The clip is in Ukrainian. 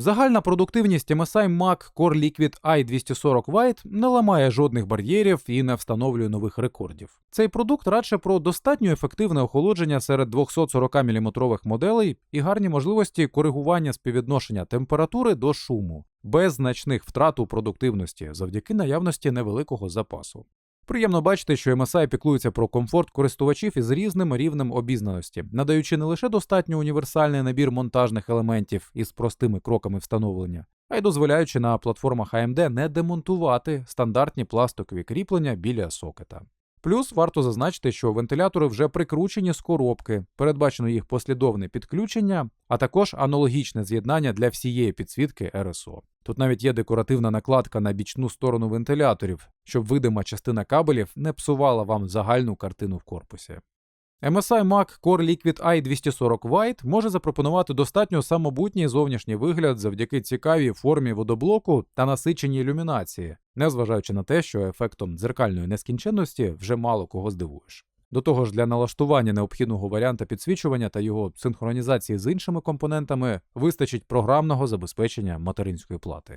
Загальна продуктивність MSI Mac Core Liquid i240 White не ламає жодних бар'єрів і не встановлює нових рекордів. Цей продукт радше про достатньо ефективне охолодження серед 240 мм моделей і гарні можливості коригування співвідношення температури до шуму, без значних втрат у продуктивності завдяки наявності невеликого запасу. Приємно бачити, що MSI піклується про комфорт користувачів із різним рівнем обізнаності, надаючи не лише достатньо універсальний набір монтажних елементів із простими кроками встановлення, а й дозволяючи на платформах AMD не демонтувати стандартні пластикові кріплення біля сокета. Плюс варто зазначити, що вентилятори вже прикручені з коробки, передбачено їх послідовне підключення, а також аналогічне з'єднання для всієї підсвітки RSO. Тут навіть є декоративна накладка на бічну сторону вентиляторів, щоб видима частина кабелів не псувала вам загальну картину в корпусі. MSI Mac Core Liquid i240 White може запропонувати достатньо самобутній зовнішній вигляд завдяки цікавій формі водоблоку та насиченій ілюмінації, незважаючи на те, що ефектом дзеркальної нескінченності вже мало кого здивуєш. До того ж, для налаштування необхідного варіанта підсвічування та його синхронізації з іншими компонентами вистачить програмного забезпечення материнської плати.